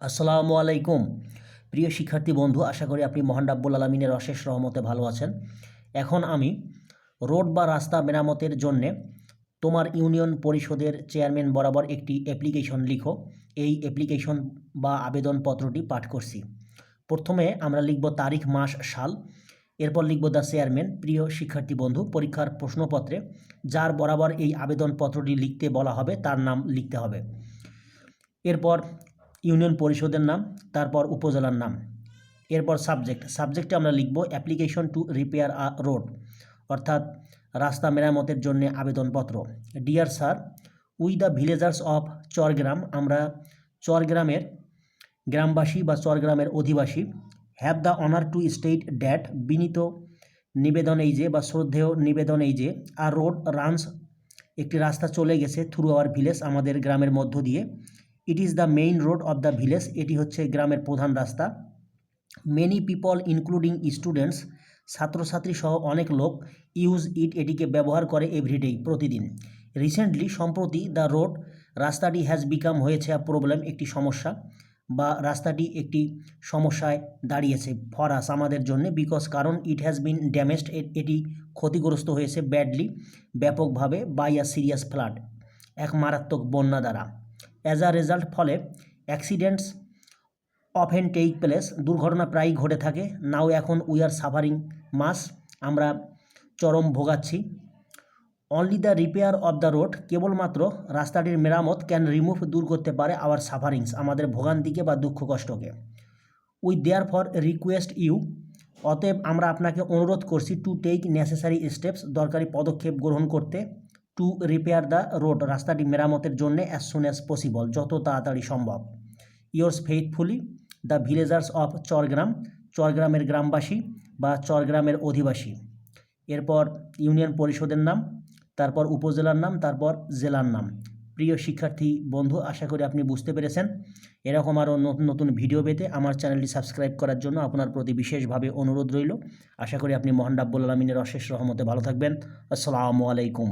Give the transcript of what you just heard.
আসসালামু আলাইকুম। প্রিয় শিক্ষার্থী বন্ধু, আশা করি আপনি মহান রাব্বুল আলমিনের অশেষ রহমতে ভালো আছেন। এখন আমি রোড বা রাস্তা মেরামতের জন্যে তোমার ইউনিয়ন পরিষদের চেয়ারম্যান বরাবর একটি অ্যাপ্লিকেশন লিখো। এই অ্যাপ্লিকেশন বা আবেদনপত্রটি পাঠ করছি। প্রথমে আমরা লিখব তারিখ, মাস, সাল, এরপর লিখব দ্য চেয়ারম্যান প্রিয় শিক্ষার্থী বন্ধু, পরীক্ষার প্রশ্নপত্রে যার বরাবর এই আবেদনপত্রটি লিখতে বলা হবে, তার নাম লিখতে হবে। এরপর ইউনিয়ন পরিষদের নাম, তারপর উপজেলার নাম। এরপর সাবজেক্ট সাবজেক্টে আমরা লিখব application to repair a road অর্থাৎ রাস্তা মেরামতের জন্য আবেদনপত্র। Dear sir we the villagers of Chargram আমরা চরগ্রামের গ্রামবাসী বা চরগ্রামের অধিবাসী have the honour to state that বিনীত নিবেদন এই যে বা শ্রদ্ধেয় নিবেদন এই যে আর রোড রানস একটি রাস্তা চলে গেছে থ্রু আওয়ার ভিলেজ আমাদের গ্রামের মধ্য দিয়ে। It is the main road of the village এটি হচ্ছে গ্রামের প্রধান রাস্তা। মেনি পিপল ইনক্লুডিং স্টুডেন্টস ছাত্রছাত্রী সহ অনেক লোক ইউজ ইট এটিকে ব্যবহার করে এভরিডেই প্রতিদিন। রিসেন্টলি সম্প্রতি দ্য রোড রাস্তাটি হ্যাজ বিকাম হয়েছে আ প্রবলেম একটি সমস্যা, বা রাস্তাটি একটি সমস্যায় দাঁড়িয়েছে ফরাস আমাদের জন্য বিকজ কারণ ইট হ্যাজ বিন ড্যামেজড এটি ক্ষতিগ্রস্ত হয়েছে ব্যাডলি ব্যাপকভাবে বাই আ সিরিয়াস ফ্লাড এক মারাত্মক বন্যা দ্বারা। অ্যাজ আ রেজাল্ট ফলে অ্যাক্সিডেন্টস অফেন টেক প্লেস দুর্ঘটনা প্রায়ই ঘটে থাকে। নাও এখন উই আর সাফারিং মাস আমরা চরম ভোগাচ্ছি। Only the repair of the road কেবলমাত্র রাস্তাটির মেরামত ক্যান রিমুভ দূর করতে পারে আওয়ার সাফারিংস আমাদের ভোগান্তিকে বা দুঃখ কষ্টকে। We therefore request you অতএব আমরা আপনাকে অনুরোধ করছি টু টেক নেসেসারি স্টেপস দরকারি পদক্ষেপ গ্রহণ করতে। টু রিপেয়ার দ্য রোড রাস্তাটি মেরামতের জন্য অ্যাজ সুন অ্যাজ পসিবল যত তাড়াতাড়ি সম্ভব। Yours faithfully the villagers of Chargram চরগ্রামের গ্রামবাসী বা চরগ্রামের অধিবাসী। এরপর ইউনিয়ন পরিষদের নাম, তারপর উপজেলার নাম, তারপর জেলার নাম। প্রিয় শিক্ষার্থী, বন্ধু, আশা করি আপনি বুঝতে পেরেছেন। এরকম আরও নতুন নতুন ভিডিও পেতে আমার চ্যানেলটি সাবস্ক্রাইব করার জন্য আপনার প্রতি বিশেষভাবে অনুরোধ রইল। আশা করি আপনি মোহান রাব্বুল আলমিনের অশেষ রহমতে ভালো থাকবেন। আসসালামু আলাইকুম।